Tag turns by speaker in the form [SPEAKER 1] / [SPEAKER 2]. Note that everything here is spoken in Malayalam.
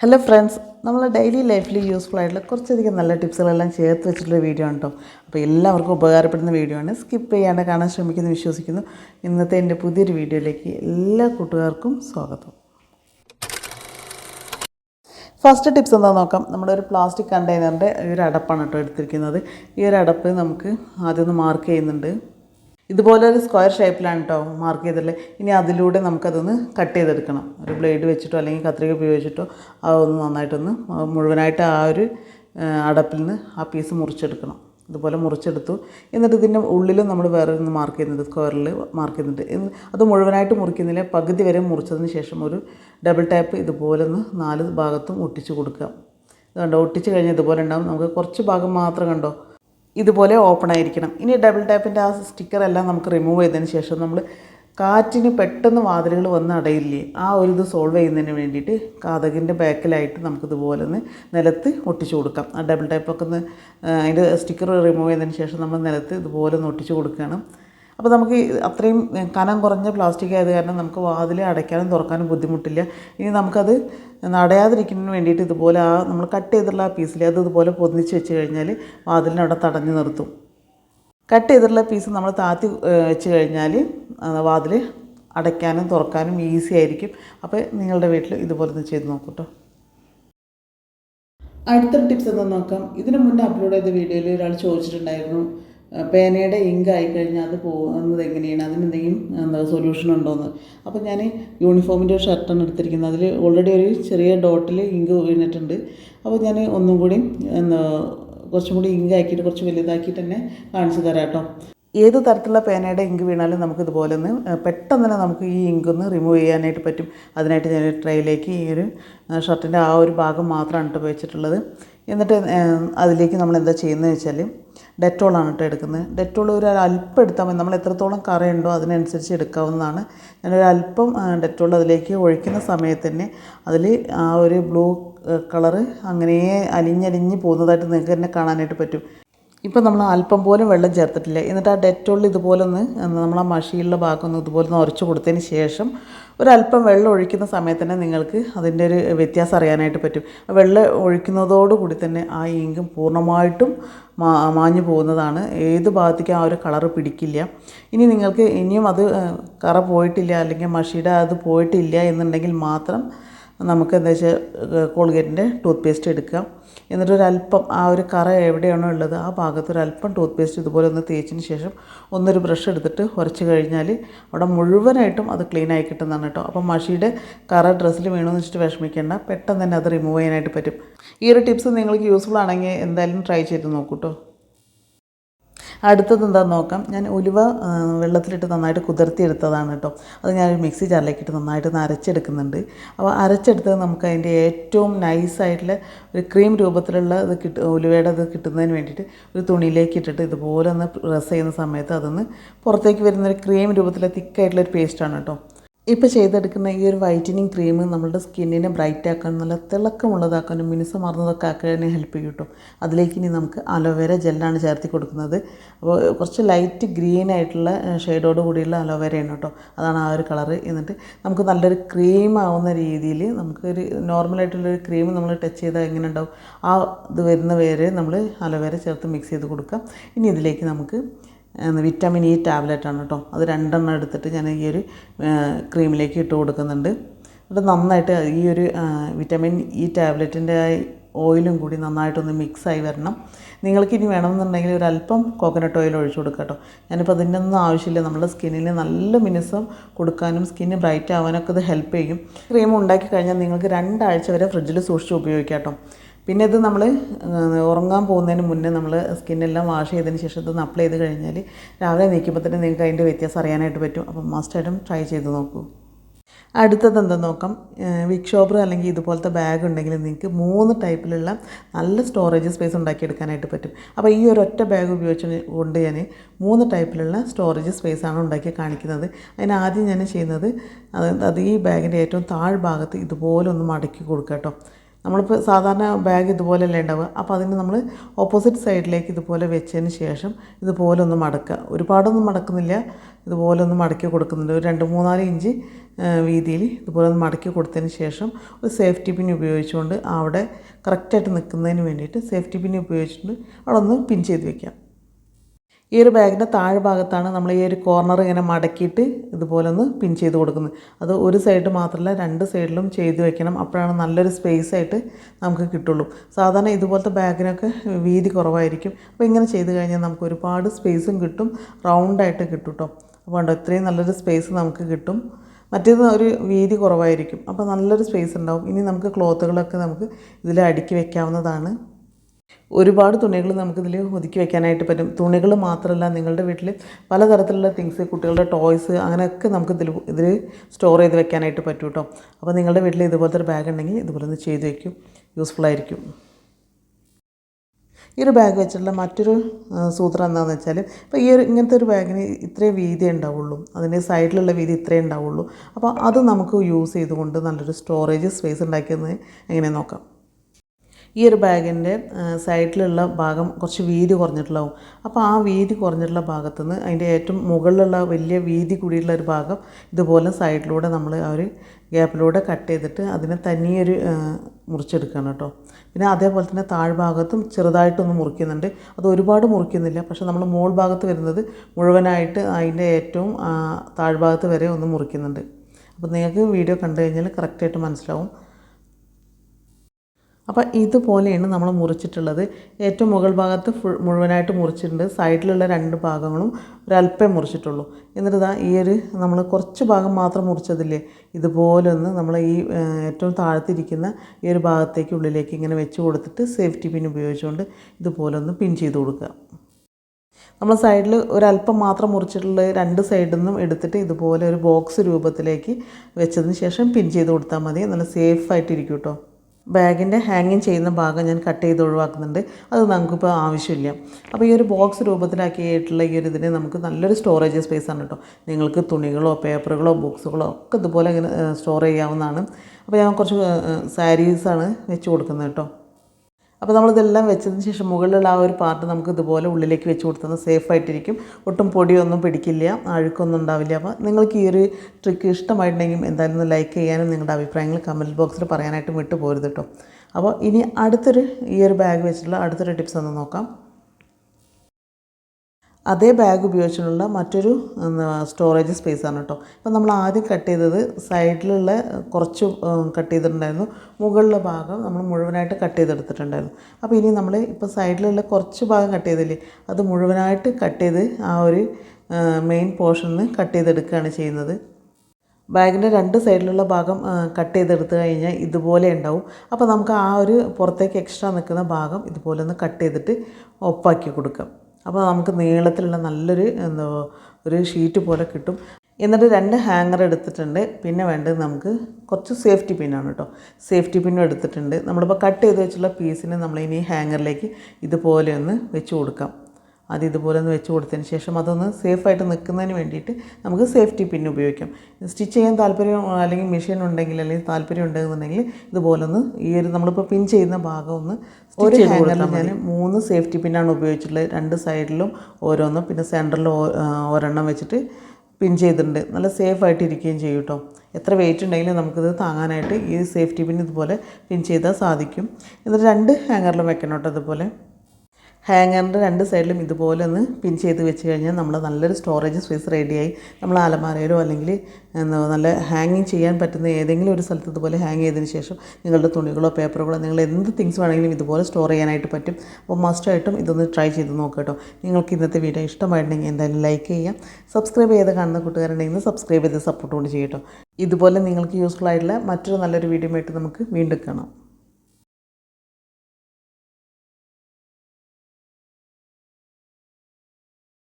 [SPEAKER 1] ഹലോ ഫ്രണ്ട്സ് നമ്മൾ ഡെയിലി ലൈഫിൽ യൂസ്ഫുൾ ആയിട്ടുള്ള കുറച്ചധികം നല്ല ടിപ്സുകളെല്ലാം ചേർത്ത് വെച്ചിട്ടുള്ള വീഡിയോ ആണ് കേട്ടോ അപ്പോൾ എല്ലാവർക്കും ഉപകാരപ്പെടുന്ന വീഡിയോ ആണ്. സ്കിപ്പ് ചെയ്യാണ്ട് കാണാൻ ശ്രമിക്കുന്നു വിശ്വസിക്കുന്നു. ഇന്നത്തെ എന്റെ പുതിയൊരു വീഡിയോയിലേക്ക് എല്ലാ കൂട്ടുകാർക്കും സ്വാഗതം. ഫസ്റ്റ് ടിപ്സ് എന്താ നോക്കാം? നമ്മുടെ ഒരു പ്ലാസ്റ്റിക് കണ്ടെയ്നറിന്റെ ഒരു അടപ്പാണ് കേട്ടോ എടുത്തിരിക്കുന്നത്. ഈ ഒരു അടപ്പ് നമുക്ക് ആദ്യം ഒന്ന് മാർക്ക് ചെയ്യുന്നുണ്ട്. ഇതുപോലെ ഒരു സ്ക്വയർ ഷേപ്പിലാണ് കേട്ടോ മാർക്ക് ചെയ്തിട്ടുള്ളത് ഇനി അതിലൂടെ നമുക്കതൊന്ന് കട്ട് ചെയ്തെടുക്കണം. ഒരു ബ്ലേഡ് വെച്ചിട്ടോ അല്ലെങ്കിൽ കത്രിക ഉപയോഗിച്ചിട്ടോ അതൊന്ന് നന്നായിട്ടൊന്ന് മുഴുവനായിട്ട് ആ ഒരു അടപ്പിൽ നിന്ന് ആ പീസ് മുറിച്ചെടുക്കണം. ഇതുപോലെ മുറിച്ചെടുത്തു. എന്നിട്ട് ഇതിന്റെ ഉള്ളിലും നമ്മൾ വേറെ ഒന്ന് മാർക്ക് ചെയ്യുന്നുണ്ട് സ്ക്വയറിൽ മാർക്ക് ചെയ്യുന്നുണ്ട്. അത് മുഴുവനായിട്ട് മുറിക്കുന്നില്ല. പകുതി വരെ മുറിച്ചതിന് ശേഷം ഒരു ഡബിൾ ടാപ്പ് ഇതുപോലെ ഒന്ന് നാല് ഭാഗത്തും ഒട്ടിച്ച് കൊടുക്കുക. കണ്ടോ? ഒട്ടിച്ച് കഴിഞ്ഞാൽ ഇതുപോലെ ഉണ്ടാകും നമുക്ക് കുറച്ച് ഭാഗം മാത്രം കണ്ടോ? ഇതുപോലെ ഓപ്പൺ ആയിരിക്കണം. ഇനി ഡബിൾ ടാപ്പിന്റെ ആ സ്റ്റിക്കർ എല്ലാം നമുക്ക് റിമൂവ് ചെയ്തതിന് ശേഷം നമ്മൾ കാറ്റിന് പെട്ടെന്ന് വാതിലുകൾ വന്ന് അടയില്ലേ ആ ഒരു ഇത് സോൾവ് ചെയ്യുന്നതിന് വേണ്ടിയിട്ട് കാതകിന്റെ ബാക്കിലായിട്ട് നമുക്കിതുപോലെ ഒന്ന് നിലത്ത് ഒട്ടിച്ചു കൊടുക്കാം. ആ ഡബിൾ ടാപ്പൊക്കെ ഒന്ന് അതിന്റെ സ്റ്റിക്കർ റിമൂവ് ചെയ്തതിന് ശേഷം നമ്മൾ നിലത്ത് ഇതുപോലെ ഒന്ന് ഒട്ടിച്ചു കൊടുക്കണം അപ്പോൾ നമുക്ക് അത്രയും കനം കുറഞ്ഞ പ്ലാസ്റ്റിക് ആയത് കാരണം നമുക്ക് വാതിൽ അടയ്ക്കാനും തുറക്കാനും ബുദ്ധിമുട്ടില്ല. ഇനി നമുക്കത് അടയാതിരിക്കുന്നതിന് വേണ്ടിയിട്ട് ഇതുപോലെ ആ നമ്മൾ കട്ട് ചെയ്തിട്ടുള്ള ആ പീസിൽ അത് ഇതുപോലെ പൊതിച്ച് വെച്ച് കഴിഞ്ഞാൽ വാതിലിനവിടെ തടഞ്ഞു നിർത്തും. കട്ട് ചെയ്തിട്ടുള്ള പീസ് നമ്മൾ താത്തി വെച്ച് കഴിഞ്ഞാൽ വാതിൽ അടയ്ക്കാനും തുറക്കാനും ഈസി ആയിരിക്കും. അപ്പോൾ നിങ്ങളുടെ വീട്ടിൽ ഇതുപോലെ ഒന്ന് ചെയ്ത് നോക്കൂട്ടോ. അടുത്തൊരു ടിപ്സ് എന്താ നോക്കാം. ഇതിനു മുന്നേ അപ്ലോഡ് ചെയ്ത വീഡിയോയിൽ ഒരാൾ ചോദിച്ചിട്ടുണ്ടായിരുന്നു. പേനയുടെ ഇങ്ക് ആയിക്കഴിഞ്ഞാൽ അത് പോകുന്നത് എങ്ങനെയാണ്? അതിനെന്തെങ്കിലും എന്താ സൊല്യൂഷൻ ഉണ്ടോയെന്ന് അപ്പോൾ ഞാൻ യൂണിഫോമിന്റെ ഒരു ഷർട്ടാണ് എടുത്തിരിക്കുന്നത്. അതിൽ ഓൾറെഡി ഒരു ചെറിയ ഡോട്ടിൽ ഇങ്ക് വീണിട്ടുണ്ട്. അപ്പോൾ ഞാൻ ഒന്നും കൂടി എന്താ കുറച്ചും കൂടി ഇങ്ക് ആക്കിയിട്ട് കുറച്ച് വലുതാക്കിയിട്ട് തന്നെ കാണിച്ചു തരാം കേട്ടോ ഏത് തരത്തിലുള്ള പേനയുടെ ഇങ്ക് വീണാലും നമുക്ക് ഇതുപോലെ ഒന്ന് പെട്ടെന്ന് തന്നെ നമുക്ക് ഈ ഇങ്ക് ഒന്ന് റിമൂവ് ചെയ്യാനായിട്ട് പറ്റും. അതിനായിട്ട് ഞാൻ ട്രൈയിലേക്ക് ഈ ഒരു ഷർട്ടിന്റെ ആ ഒരു ഭാഗം മാത്രമാണ് കേട്ടോ വെച്ചിട്ടുള്ളത്. എന്നിട്ട് അതിലേക്ക് നമ്മൾ എന്താ ചെയ്യുന്നത് വെച്ചാൽ ഡെറ്റോളാണ് കേട്ടോ എടുക്കുന്നത്. ഡെറ്റോൾ ഒരു അല്പം എടുത്താൽ മതി. നമ്മൾ എത്രത്തോളം കറയുണ്ടോ അതിനനുസരിച്ച് എടുക്കാവുന്നതാണ്. ഞാനൊരു അല്പം ഡെറ്റോൾ അതിലേക്ക് ഒഴിക്കുന്ന സമയത്ത് തന്നെ അതിൽ ആ ഒരു ബ്ലൂ കളറ് അങ്ങനെ അലിഞ്ഞലിഞ്ഞ് പോകുന്നതായിട്ട് നിങ്ങൾക്ക് തന്നെ കാണാനായിട്ട് പറ്റും. ഇപ്പം നമ്മൾ അല്പം പോലും വെള്ളം ചേർത്തിട്ടില്ല. എന്നിട്ട് ആ ഡെറ്റോളിൽ ഇതുപോലൊന്ന് നമ്മൾ ആ മഷിയുള്ള ഭാഗമൊന്ന് ഇതുപോലെ ഒന്ന് ഉരച്ച് കൊടുത്തതിന് ശേഷം ഒരല്പം വെള്ളം ഒഴിക്കുന്ന സമയത്ത് തന്നെ നിങ്ങൾക്ക് അതിന്റെ ഒരു വ്യത്യാസം അറിയാനായിട്ട് പറ്റും. വെള്ളം ഒഴിക്കുന്നതോടുകൂടി തന്നെ ആ ഇങ്കും പൂർണമായിട്ടും മാ മാഞ്ഞു പോകുന്നതാണ്. ഏത് ഭാഗത്തേക്കും ആ ഒരു കളറ് പിടിക്കില്ല. ഇനി നിങ്ങൾക്ക് ഇനിയും അത് കറ പോയിട്ടില്ല അല്ലെങ്കിൽ മഷിയുടെ അത് പോയിട്ടില്ല എന്നുണ്ടെങ്കിൽ മാത്രം നമുക്ക് എന്താ വെച്ചാൽ കോൾഗേറ്റിന്റെ ടൂത്ത് പേസ്റ്റ് എടുക്കാം. എന്നിട്ട് ഒരു അല്പം ആ ഒരു കറ എവിടെയാണോ ഉള്ളത് ആ ഭാഗത്ത് ഒരു അല്പം ടൂത്ത് പേസ്റ്റ് ഇതുപോലെ ഒന്ന് തേച്ചതിന് ശേഷം ഒന്നൊരു ബ്രഷ് എടുത്തിട്ട് ഉരച്ച് കഴിഞ്ഞാൽ അവിടെ മുഴുവനായിട്ടും അത് ക്ലീൻ ആയി കിട്ടുന്നതാണ് കേട്ടോ അപ്പോൾ മഷിയുടെ കറ ഡ്രസ്സിൽ വീണമെന്ന് വെച്ചിട്ട് വിഷമിക്കേണ്ട. പെട്ടെന്ന് തന്നെ അത് റിമൂവ് ചെയ്യാനായിട്ട് പറ്റും. ഈ ഒരു ടിപ്സ് നിങ്ങൾക്ക് യൂസ്ഫുൾ ആണെങ്കിൽ എന്തായാലും ട്രൈ ചെയ്ത് നോക്കൂ കേട്ടോ അടുത്തത് എന്താണെന്ന് നോക്കാം. ഞാൻ ഉലുവ വെള്ളത്തിലിട്ട് നന്നായിട്ട് കുതിർത്തിയെടുത്തതാണ് കേട്ടോ. അത് ഞാനൊരു മിക്സി ജാറിലേക്ക് ഇട്ട് നന്നായിട്ട് അരച്ചെടുക്കുന്നുണ്ട്. അപ്പോൾ അരച്ചെടുത്തത് നമുക്ക് അതിന്റെ ഏറ്റവും നൈസായിട്ടുള്ള ഒരു ക്രീം രൂപത്തിലുള്ള ഇത് കിട്ട ഉലുവയുടെ ഇത് കിട്ടുന്നതിന് വേണ്ടിയിട്ട് ഒരു തുണിയിലേക്ക് ഇട്ടിട്ട് ഇതുപോലെ ഒന്ന് പ്രസ് ചെയ്യുന്ന സമയത്ത് അതൊന്ന് പുറത്തേക്ക് വരുന്ന ഒരു ക്രീം രൂപത്തിലെ തിക്കായിട്ടുള്ള ഒരു പേസ്റ്റാണ് കേട്ടോ. ഇപ്പോൾ ചെയ്തെടുക്കുന്ന ഈ ഒരു വൈറ്റനിങ് ക്രീം നമ്മളുടെ സ്കിന്നിനെ ബ്രൈറ്റ് ആക്കാനും നല്ല തിളക്കമുള്ളതാക്കാനും മിനുസമാർന്നതൊക്കെ ആക്കാനും ഹെൽപ്പ് ചെയ്യും കേട്ടോ അതിലേക്ക് ഇനി നമുക്ക് അലോവേര ജെല്ലാണ് ചേർത്തി കൊടുക്കുന്നത്. അപ്പോൾ കുറച്ച് ലൈറ്റ് ഗ്രീൻ ആയിട്ടുള്ള ഷെയ്ഡോട് കൂടിയുള്ള അലോവേരയാണ് കേട്ടോ അതാണ് ആ ഒരു കളറ് എന്നിട്ട് നമുക്ക് നല്ലൊരു ക്രീം ആവുന്ന രീതിയിൽ നമുക്കൊരു നോർമലായിട്ടുള്ളൊരു ക്രീം നമ്മൾ ടച്ച് ചെയ്താൽ എങ്ങനെ ഉണ്ടാവും? ആ ഇത് വരുന്ന വരെ നമ്മൾ അലോവേര ചേർത്ത് മിക്സ് ചെയ്ത് കൊടുക്കാം. ഇനി ഇതിലേക്ക് നമുക്ക് വിറ്റാമിൻ ഇ ടാബ്ലറ്റാണ് കേട്ടോ. അത് രണ്ടെണ്ണം എടുത്തിട്ട് ഞാൻ ഈ ഒരു ക്രീമിലേക്ക് ഇട്ട് കൊടുക്കുന്നുണ്ട്. എന്നിട്ട് നന്നായിട്ട് ഈ ഒരു വിറ്റാമിൻ ഇ ടാബ്ലറ്റിന്റെ ഓയിലും കൂടി നന്നായിട്ടൊന്ന് മിക്സായി വരണം. നിങ്ങൾക്ക് ഇനി വേണമെന്നുണ്ടെങ്കിൽ ഒരു അല്പം കോക്കനട്ട് ഓയിൽ ഒഴിച്ചു കൊടുക്കുക കേട്ടോ. ഞാനിപ്പോൾ അതിന്റെ ഒന്നും ആവശ്യമില്ല. നമ്മുടെ സ്കിന്നിന് നല്ല മിനുസം കൊടുക്കാനും സ്കിന്ന് ബ്രൈറ്റ് ആവാനൊക്കെ ഇത് ഹെൽപ്പ് ചെയ്യും. ക്രീം ഉണ്ടാക്കി കഴിഞ്ഞാൽ നിങ്ങൾക്ക് രണ്ടാഴ്ച വരെ ഫ്രിഡ്ജിൽ സൂക്ഷിച്ച് ഉപയോഗിക്കാം കേട്ടോ. പിന്നെ ഇത് നമ്മൾ ഉറങ്ങാൻ പോകുന്നതിന് മുന്നേ നമ്മൾ സ്കിന്നെല്ലാം വാഷ് ചെയ്തതിന് ശേഷം ഇതൊന്ന് അപ്ലൈ ചെയ്ത് കഴിഞ്ഞാൽ രാവിലെ നീക്കുമ്പോൾ തന്നെ നിങ്ങൾക്ക് അതിന്റെ വ്യത്യാസം അറിയാനായിട്ട് പറ്റും. അപ്പം മസ്റ്റായിട്ടും ട്രൈ ചെയ്ത് നോക്കൂ. അടുത്തത് എന്താ നോക്കാം? വിക് ഷോപ്പർ അല്ലെങ്കിൽ ഇതുപോലത്തെ ബാഗ് ഉണ്ടെങ്കിൽ നിങ്ങൾക്ക് മൂന്ന് ടൈപ്പിലുള്ള നല്ല സ്റ്റോറേജ് സ്പേസ് ഉണ്ടാക്കിയെടുക്കാനായിട്ട് പറ്റും. അപ്പോൾ ഈ ഒരു ഒറ്റ ബാഗ് ഉപയോഗിച്ച് കൊണ്ട് ഞാൻ മൂന്ന് ടൈപ്പിലുള്ള സ്റ്റോറേജ് ആണ് ഉണ്ടാക്കി കാണിക്കുന്നത്. അതിന് ആദ്യം ഞാൻ ചെയ്യുന്നത് അത് അത് ഈ ബാഗിന്റെ ഏറ്റവും താഴ്ഭാഗത്ത് ഇതുപോലെ ഒന്ന് മടക്കി കൊടുക്കുക കേട്ടോ. നമ്മളിപ്പോൾ സാധാരണ ബാഗ് ഇതുപോലെയല്ലേ ഉണ്ടാവുക? അപ്പോൾ അതിന് നമ്മൾ ഓപ്പോസിറ്റ് സൈഡിലേക്ക് ഇതുപോലെ വെച്ചതിന് ശേഷം ഇതുപോലെ ഒന്ന് മടക്കുക. ഒരുപാടൊന്നും മടക്കുന്നില്ല. ഇതുപോലെ ഒന്ന് മടക്കി കൊടുക്കുന്നുണ്ട്. ഒരു രണ്ട് മൂന്നാൽ ഇഞ്ച് വീതിയിൽ ഇതുപോലെ ഒന്ന് മടക്കി കൊടുത്തതിന് ശേഷം ഒരു സേഫ്റ്റി പിൻ ഉപയോഗിച്ചുകൊണ്ട് അവിടെ കറക്റ്റായിട്ട് നിൽക്കുന്നതിന് വേണ്ടിയിട്ട് സേഫ്റ്റി പിൻ ഉപയോഗിച്ചിട്ട് അവിടെ ഒന്ന് പിൻ ചെയ്ത് വെക്കാം. ഈ ഒരു ബാഗിന്റെ താഴെ ഭാഗത്താണ് നമ്മൾ ഈ ഒരു കോർണർ ഇങ്ങനെ മടക്കിയിട്ട് ഇതുപോലെ ഒന്ന് പിൻ ചെയ്ത് കൊടുക്കുന്നത്. അത് ഒരു സൈഡ് മാത്രമല്ല രണ്ട് സൈഡിലും ചെയ്ത് വെക്കണം. അപ്പോഴാണ് നല്ലൊരു സ്പേസ് ആയിട്ട് നമുക്ക് കിട്ടുള്ളൂ. സാധാരണ ഇതുപോലത്തെ ബാഗിനൊക്കെ വീതി കുറവായിരിക്കും. അപ്പോൾ ഇങ്ങനെ ചെയ്ത് കഴിഞ്ഞാൽ നമുക്ക് ഒരുപാട് സ്പേസും കിട്ടും. റൗണ്ടായിട്ട് കിട്ടും കേട്ടോ അപ്പോൾ കണ്ടോ ഇത്രയും നല്ലൊരു സ്പേസ് നമുക്ക് കിട്ടും. മറ്റേത് ഒരു വീതി കുറവായിരിക്കും. അപ്പോൾ നല്ലൊരു സ്പേസ് ഉണ്ടാവും. ഇനി നമുക്ക് ക്ലോത്തുകളൊക്കെ നമുക്ക് ഇതിൽ അടുക്കി വെക്കാവുന്നതാണ്. ഒരുപാട് തുണികൾ നമുക്കിതിൽ ഒതുക്കി വെക്കാനായിട്ട് പറ്റും. തുണികൾ മാത്രമല്ല നിങ്ങളുടെ വീട്ടിൽ പലതരത്തിലുള്ള തിങ്സ് കുട്ടികളുടെ ടോയ്സ് അങ്ങനെയൊക്കെ നമുക്ക് ഇതിൽ ഇതിൽ സ്റ്റോർ ചെയ്ത് വെക്കാനായിട്ട് പറ്റും കേട്ടോ അപ്പോൾ നിങ്ങളുടെ വീട്ടിൽ ഇതുപോലത്തെ ഒരു ബാഗ് ഉണ്ടെങ്കിൽ ഇതുപോലെ ഒന്ന് ചെയ്ത് വയ്ക്കും യൂസ്ഫുൾ ആയിരിക്കും. ഈ ഒരു ബാഗ് വെച്ചിട്ടുള്ള മറ്റൊരു സൂത്രം എന്താണെന്ന് വെച്ചാൽ ഇപ്പോൾ ഈ ഒരു ഇങ്ങനത്തെ ഒരു ബാഗിന് ഇത്രയും വീതി ഉണ്ടാവുള്ളൂ. അതിന്റെ സൈഡിലുള്ള വീതി ഇത്രയേ ഉണ്ടാവുള്ളൂ. അപ്പോൾ അത് നമുക്ക് യൂസ് ചെയ്തുകൊണ്ട് നല്ലൊരു സ്റ്റോറേജ് സ്പേസ് ഉണ്ടാക്കിയെന്ന് എങ്ങനെ നോക്കാം. ഈ ഒരു ബാഗിന്റെ സൈഡിലുള്ള ഭാഗം കുറച്ച് വീതി കുറഞ്ഞിട്ടുള്ളതാവും. അപ്പോൾ ആ വീതി കുറഞ്ഞിട്ടുള്ള ഭാഗത്തു നിന്ന് അതിന്റെ ഏറ്റവും മുകളിലുള്ള വലിയ വീതി കൂടിയുള്ള ഒരു ഭാഗം ഇതുപോലെ സൈഡിലൂടെ നമ്മൾ ആ ഒരു ഗ്യാപ്പിലൂടെ കട്ട് ചെയ്തിട്ട് അതിനെ തനിയൊരു മുറിച്ചെടുക്കുകയാണ് കേട്ടോ. പിന്നെ അതേപോലെ തന്നെ താഴ്ഭാഗത്തും ചെറുതായിട്ടൊന്ന് മുറിക്കുന്നുണ്ട്. അത് ഒരുപാട് മുറിക്കുന്നില്ല. പക്ഷേ നമ്മൾ മോൾ ഭാഗത്ത് വരുന്നത് മുഴുവനായിട്ട് അതിന്റെ ഏറ്റവും താഴ്ഭാഗത്ത് വരെ ഒന്ന് മുറിക്കുന്നുണ്ട്. അപ്പോൾ നിങ്ങൾക്ക് വീഡിയോ കണ്ടു കഴിഞ്ഞാൽ കറക്റ്റായിട്ട് മനസ്സിലാവും. അപ്പോൾ ഇതുപോലെയാണ് നമ്മൾ മുറിച്ചിട്ടുള്ളത്. ഏറ്റവും മുകൾ ഭാഗത്ത് ഫുൾ മുഴുവനായിട്ട് മുറിച്ചിട്ടുണ്ട്. സൈഡിലുള്ള രണ്ട് ഭാഗങ്ങളും ഒരല്പേ മുറിച്ചിട്ടുള്ളൂ. എന്നിട്ട് ഈ ഒരു നമ്മൾ കുറച്ച് ഭാഗം മാത്രം മുറിച്ചതില്ലേ? ഇതുപോലെ ഒന്ന് നമ്മൾ ഈ ഏറ്റവും താഴത്തിരിക്കുന്ന ഈ ഒരു ഭാഗത്തേക്ക് ഉള്ളിലേക്ക് ഇങ്ങനെ വെച്ച് കൊടുത്തിട്ട് സേഫ്റ്റി പിൻ ഉപയോഗിച്ചുകൊണ്ട് ഇതുപോലെ ഒന്ന് പിൻ ചെയ്ത് കൊടുക്കുക. നമ്മൾ സൈഡിൽ ഒരല്പം മാത്രം മുറിച്ചിട്ടുള്ള രണ്ട് സൈഡിൽ നിന്നും എടുത്തിട്ട് ഇതുപോലെ ഒരു ബോക്സ് രൂപത്തിലേക്ക് വെച്ചതിന് ശേഷം പിൻ ചെയ്ത് കൊടുത്താൽ മതി. നല്ല സേഫ് ആയിട്ടിരിക്കും കേട്ടോ. ബാഗിന്റെ ഹാങ്ങിങ് ചെയ്യുന്ന ഭാഗം ഞാൻ കട്ട് ചെയ്ത് ഒഴിവാക്കുന്നുണ്ട്. അത് നമുക്കിപ്പോൾ ആവശ്യമില്ല. അപ്പോൾ ഈ ഒരു ബോക്സ് രൂപത്തിലാക്കിയിട്ടുള്ള ഈ ഒരു ഇതിന് നമുക്ക് നല്ലൊരു സ്റ്റോറേജ് സ്പേസ് ആണ് കേട്ടോ. നിങ്ങൾക്ക് തുണികളോ പേപ്പറുകളോ ബുക്സുകളോ ഒക്കെ ഇതുപോലെ ഇങ്ങനെ സ്റ്റോർ ചെയ്യാവുന്നതാണ്. അപ്പോൾ ഞാൻ കുറച്ച് സാരീസാണ് വെച്ച് കൊടുക്കുന്നത് കേട്ടോ. അപ്പോൾ നമ്മളിതെല്ലാം വെച്ചതിന് ശേഷം മുകളിലുള്ള ആ ഒരു പാർട്ട് നമുക്ക് ഇതുപോലെ ഉള്ളിലേക്ക് വെച്ച് കൊടുത്തത് സേഫ് ആയിട്ടിരിക്കും ഒട്ടും പൊടിയൊന്നും പിടിക്കില്ല അഴുക്കൊന്നും ഉണ്ടാവില്ല. അപ്പോൾ നിങ്ങൾക്ക് ഈ ഒരു ട്രിക്ക് ഇഷ്ടമായിട്ടുണ്ടെങ്കിൽ എന്തായാലും ഒന്ന് ലൈക്ക് ചെയ്യാനും നിങ്ങളുടെ അഭിപ്രായങ്ങൾ കമന്റ് ബോക്സിൽ പറയാനായിട്ടും വിട്ടു പോരുത് കേട്ടോ അപ്പോൾ ഇനി അടുത്തൊരു ഈ ഒരു ബാഗ് വെച്ചിട്ടുള്ള അടുത്തൊരു ടിപ്സ് ഒന്ന് നോക്കാം. അതേ ബാഗ് ഉപയോഗിച്ചിട്ടുള്ള മറ്റൊരു സ്റ്റോറേജ് ആണ് കേട്ടോ അപ്പോൾ നമ്മൾ ആദ്യം കട്ട് ചെയ്തത് സൈഡിലുള്ള കുറച്ച് കട്ട് ചെയ്തിട്ടുണ്ടായിരുന്നു. മുകളിലെ ഭാഗം നമ്മൾ മുഴുവനായിട്ട് കട്ട് ചെയ്തെടുത്തിട്ടുണ്ടായിരുന്നു. അപ്പോൾ ഇനി നമ്മൾ ഇപ്പോൾ സൈഡിലുള്ള കുറച്ച് ഭാഗം കട്ട് ചെയ്തില്ലേ അത് മുഴുവനായിട്ട് കട്ട് ചെയ്ത് ആ ഒരു മെയിൻ പോർഷനിൽ കട്ട് ചെയ്തെടുക്കുകയാണ് ചെയ്യുന്നത്. ബാഗിന്റെ രണ്ട് സൈഡിലുള്ള ഭാഗം കട്ട് ചെയ്തെടുത്ത് കഴിഞ്ഞാൽ ഇതുപോലെ ഉണ്ടാവും. അപ്പോൾ നമുക്ക് ആ ഒരു പുറത്തേക്ക് എക്സ്ട്രാ നിൽക്കുന്ന ഭാഗം ഇതുപോലെ ഒന്ന് കട്ട് ചെയ്തിട്ട് ഒപ്പാക്കി കൊടുക്കാം. അപ്പോൾ നമുക്ക് നീളത്തിലുള്ള നല്ലൊരു എന്തോ ഒരു ഷീറ്റ് പോലെ കിട്ടും. എന്നിട്ട് രണ്ട് ഹാങ്ങർ എടുത്തിട്ടുണ്ട്. പിന്നെ വേണ്ടത് നമുക്ക് കുറച്ച് സേഫ്റ്റി പിന്നാണ് കേട്ടോ. സേഫ്റ്റി പിന്നും എടുത്തിട്ടുണ്ട്. നമ്മളിപ്പോൾ കട്ട് ചെയ്ത് വെച്ചുള്ള പീസിനെ നമ്മളിനി ഹാങ്ങറിലേക്ക് ഇതുപോലെ ഒന്ന് വെച്ച് കൊടുക്കാം. അത് ഇതുപോലെ ഒന്ന് വെച്ച് കൊടുത്തതിന് ശേഷം അതൊന്ന് സേഫായിട്ട് നിൽക്കുന്നതിന് വേണ്ടിയിട്ട് നമുക്ക് സേഫ്റ്റി പിൻ ഉപയോഗിക്കാം. സ്റ്റിച്ച് ചെയ്യാൻ താല്പര്യം അല്ലെങ്കിൽ മെഷീൻ ഉണ്ടെങ്കിൽ അല്ലെങ്കിൽ താല്പര്യം ഉണ്ടെന്നുണ്ടെങ്കിൽ ഇതുപോലെ ഒന്ന് ഈ ഒരു നമ്മളിപ്പോൾ പിൻ ചെയ്യുന്ന ഭാഗം ഒന്ന് ഒരു ഹാങ്ങറിൽ ഞാൻ മൂന്ന് സേഫ്റ്റി പിന്നാണ് ഉപയോഗിച്ചിട്ടുള്ളത്. രണ്ട് സൈഡിലും ഓരോന്നും പിന്നെ സെന്ററിൽ ഒരെണ്ണം വെച്ചിട്ട് പിൻ ചെയ്തിട്ടുണ്ട്. നല്ല സേഫ് ആയിട്ട് ഇരിക്കുകയും ചെയ്യും കേട്ടോ എത്ര വെയിറ്റ് ഉണ്ടെങ്കിലും നമുക്കിത് താങ്ങാനായിട്ട് ഈ സേഫ്റ്റി പിൻ ഇതുപോലെ പിൻ ചെയ്താൽ സാധിക്കും. എന്നിട്ട് രണ്ട് ഹാങ്ങറിലും വെക്കണം കേട്ടോ ഇതുപോലെ. ഹാങ്ങറിന്റെ രണ്ട് സൈഡിലും ഇതുപോലെ ഒന്ന് പിൻ ചെയ്ത് വെച്ച് കഴിഞ്ഞാൽ നമ്മൾ നല്ലൊരു സ്റ്റോറേജ് സ്പേസ് റെഡിയായി നമ്മൾ അലമാരയിലോ അല്ലെങ്കിൽ നല്ല ഹാങ്ങിങ് ചെയ്യാൻ പറ്റുന്ന ഏതെങ്കിലും ഒരു സ്ഥലത്ത് ഇതുപോലെ ഹാങ് ചെയ്തതിന് ശേഷം നിങ്ങളുടെ തുണികളോ പേപ്പറുകളോ നിങ്ങൾ എന്ത് തിങ്സ് വേണമെങ്കിലും ഇതുപോലെ സ്റ്റോർ ചെയ്യാനായിട്ട് പറ്റും. അപ്പോൾ മസ്റ്റായിട്ടും ഇതൊന്ന് ട്രൈ ചെയ്ത് നോക്കുക കേട്ടോ. നിങ്ങൾക്ക് ഇന്നത്തെ വീഡിയോ ഇഷ്ടമായിട്ടുണ്ടെങ്കിൽ എന്തായാലും ലൈക്ക് ചെയ്യാം. സബ്സ്ക്രൈബ് ചെയ്ത് കാണുന്ന കൂട്ടുകാരുണ്ടെങ്കിൽ സബ്സ്ക്രൈബ് ചെയ്ത് സപ്പോർട്ട് കൊണ്ട് ചെയ്യട്ടോ ഇതുപോലെ നിങ്ങൾക്ക് യൂസ്ഫുൾ ആയിട്ടുള്ള മറ്റൊരു നല്ലൊരു വീഡിയോ ആയിട്ട് നമുക്ക് വീണ്ടും കാണാം.